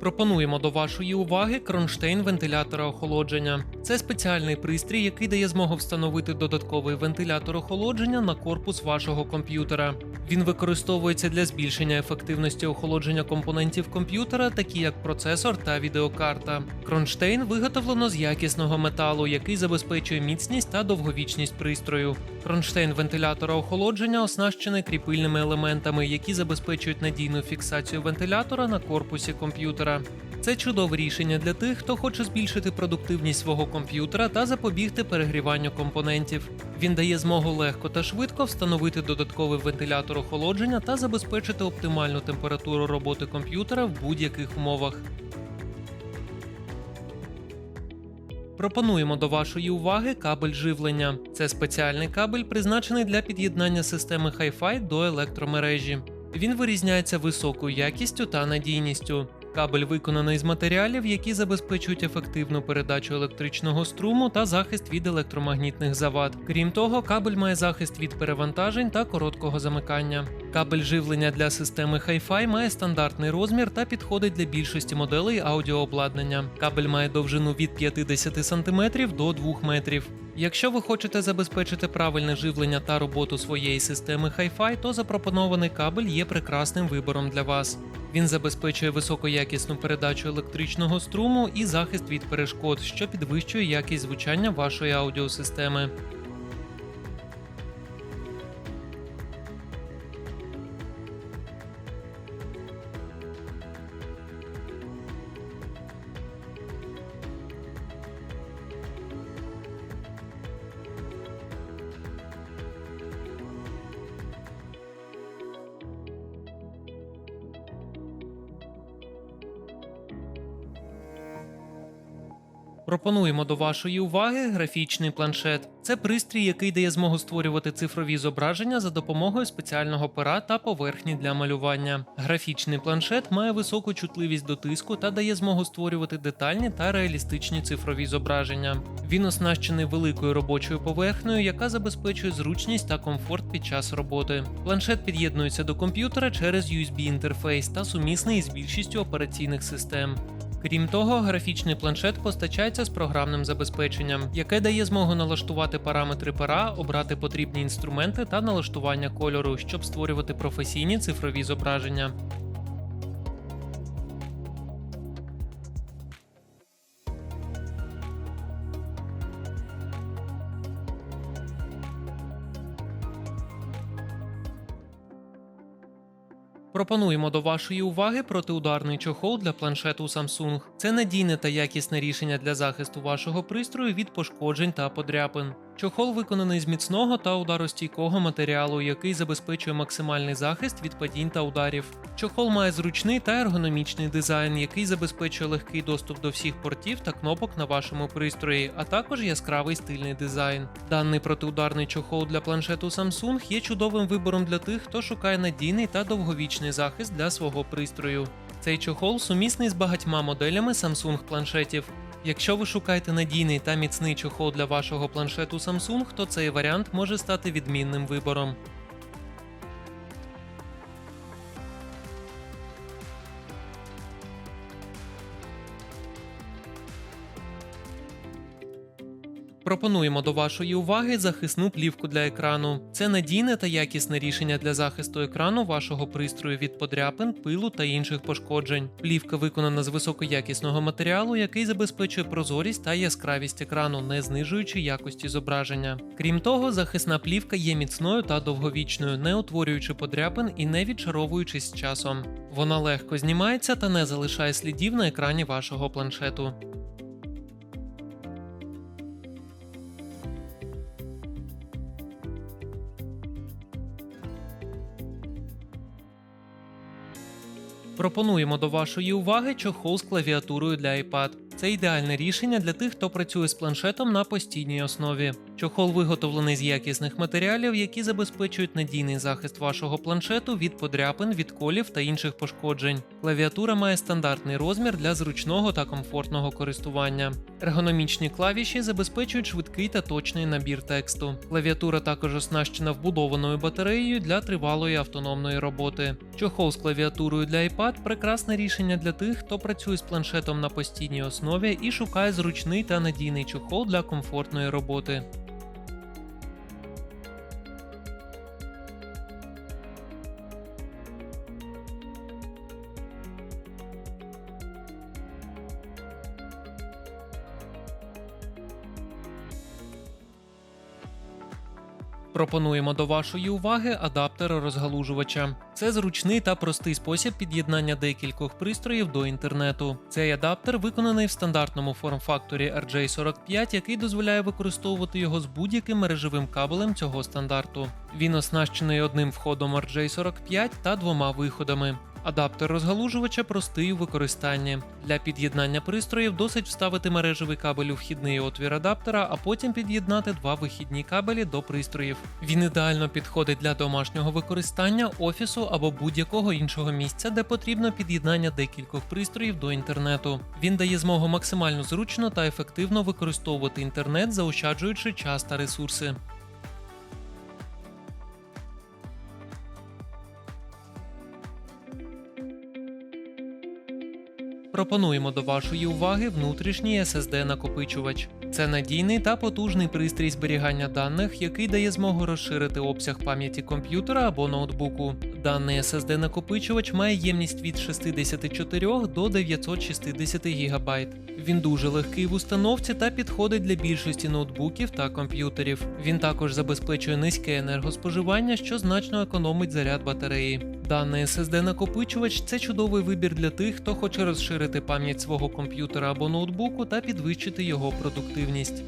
Пропонуємо до вашої уваги кронштейн вентилятора охолодження. Це спеціальний пристрій, який дає змогу встановити додатковий вентилятор охолодження на корпус вашого комп'ютера. Він використовується для збільшення ефективності охолодження компонентів комп'ютера, такі як процесор та відеокарта. Кронштейн виготовлено з якісного металу, який забезпечує міцність та довговічність пристрою. Кронштейн вентилятора охолодження оснащений кріпильними елементами, які забезпечують надійну фіксацію вентилятора на корпусі комп'ютера. Це чудове рішення для тих, хто хоче збільшити продуктивність свого комп'ютера та запобігти перегріванню компонентів. Він дає змогу легко та швидко встановити додатковий вентилятор охолодження та забезпечити оптимальну температуру роботи комп'ютера в будь-яких умовах. Пропонуємо до вашої уваги кабель живлення. Це спеціальний кабель, призначений для під'єднання системи Hi-Fi до електромережі. Він вирізняється високою якістю та надійністю. Кабель виконаний з матеріалів, які забезпечують ефективну передачу електричного струму та захист від електромагнітних завад. Крім того, кабель має захист від перевантажень та короткого замикання. Кабель живлення для системи Hi-Fi має стандартний розмір та підходить для більшості моделей аудіообладнання. Кабель має довжину від 50 см до 2 метрів. Якщо ви хочете забезпечити правильне живлення та роботу своєї системи Hi-Fi, то запропонований кабель є прекрасним вибором для вас. Він забезпечує високоякісну передачу електричного струму і захист від перешкод, що підвищує якість звучання вашої аудіосистеми. Пропонуємо до вашої уваги графічний планшет. Це пристрій, який дає змогу створювати цифрові зображення за допомогою спеціального пера та поверхні для малювання. Графічний планшет має високу чутливість до тиску та дає змогу створювати детальні та реалістичні цифрові зображення. Він оснащений великою робочою поверхнею, яка забезпечує зручність та комфорт під час роботи. Планшет під'єднується до комп'ютера через USB-інтерфейс та сумісний з більшістю операційних систем. Крім того, графічний планшет постачається з програмним забезпеченням, яке дає змогу налаштувати параметри пера, обрати потрібні інструменти та налаштування кольору, щоб створювати професійні цифрові зображення. Пропонуємо до вашої уваги протиударний чохол для планшету Samsung. Це надійне та якісне рішення для захисту вашого пристрою від пошкоджень та подряпин. Чохол виконаний з міцного та ударостійкого матеріалу, який забезпечує максимальний захист від падінь та ударів. Чохол має зручний та ергономічний дизайн, який забезпечує легкий доступ до всіх портів та кнопок на вашому пристрої, а також яскравий стильний дизайн. Даний протиударний чохол для планшету Samsung є чудовим вибором для тих, хто шукає надійний та довговічний захист для свого пристрою. Цей чохол сумісний з багатьма моделями Samsung планшетів. Якщо ви шукаєте надійний та міцний чохол для вашого планшету Samsung, то цей варіант може стати відмінним вибором. Пропонуємо до вашої уваги захисну плівку для екрану. Це надійне та якісне рішення для захисту екрану вашого пристрою від подряпин, пилу та інших пошкоджень. Плівка виконана з високоякісного матеріалу, який забезпечує прозорість та яскравість екрану, не знижуючи якості зображення. Крім того, захисна плівка є міцною та довговічною, не утворюючи подряпин і не відчаровуючись з часом. Вона легко знімається та не залишає слідів на екрані вашого планшету. Пропонуємо до вашої уваги чохол з клавіатурою для iPad. Це ідеальне рішення для тих, хто працює з планшетом на постійній основі. Чохол виготовлений з якісних матеріалів, які забезпечують надійний захист вашого планшету від подряпин, відколів та інших пошкоджень. Клавіатура має стандартний розмір для зручного та комфортного користування. Ергономічні клавіші забезпечують швидкий та точний набір тексту. Клавіатура також оснащена вбудованою батареєю для тривалої автономної роботи. Чохол з клавіатурою для iPad прекрасне рішення для тих, хто працює з планшетом на постійній основі і шукає зручний та надійний чохол для комфортної роботи. Пропонуємо до вашої уваги адаптер розгалужувача. Це зручний та простий спосіб під'єднання декількох пристроїв до інтернету. Цей адаптер виконаний в стандартному форм-факторі RJ45, який дозволяє використовувати його з будь-яким мережевим кабелем цього стандарту. Він оснащений одним входом RJ45 та двома виходами. Адаптер розгалужувача простий у використанні. Для під'єднання пристроїв досить вставити мережевий кабель у вхідний отвір адаптера, а потім під'єднати два вихідні кабелі до пристроїв. Він ідеально підходить для домашнього використання, офісу або будь-якого іншого місця, де потрібно під'єднання декількох пристроїв до інтернету. Він дає змогу максимально зручно та ефективно використовувати інтернет, заощаджуючи час та ресурси. Пропонуємо до вашої уваги внутрішній SSD-накопичувач. Це надійний та потужний пристрій зберігання даних, який дає змогу розширити обсяг пам'яті комп'ютера або ноутбуку. Даний SSD-накопичувач має ємність від 64 до 960 ГБ. Він дуже легкий в установці та підходить для більшості ноутбуків та комп'ютерів. Він також забезпечує низьке енергоспоживання, що значно економить заряд батареї. Даний SSD-накопичувач це чудовий вибір для тих, хто хоче розширити пам'ять свого комп'ютера або ноутбуку та підвищити його продуктивність.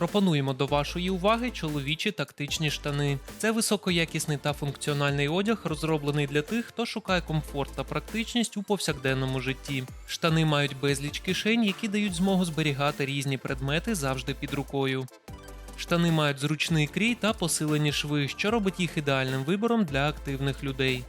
Пропонуємо до вашої уваги чоловічі тактичні штани. Це високоякісний та функціональний одяг, розроблений для тих, хто шукає комфорт та практичність у повсякденному житті. Штани мають безліч кишень, які дають змогу зберігати різні предмети завжди під рукою. Штани мають зручний крій та посилені шви, що робить їх ідеальним вибором для активних людей.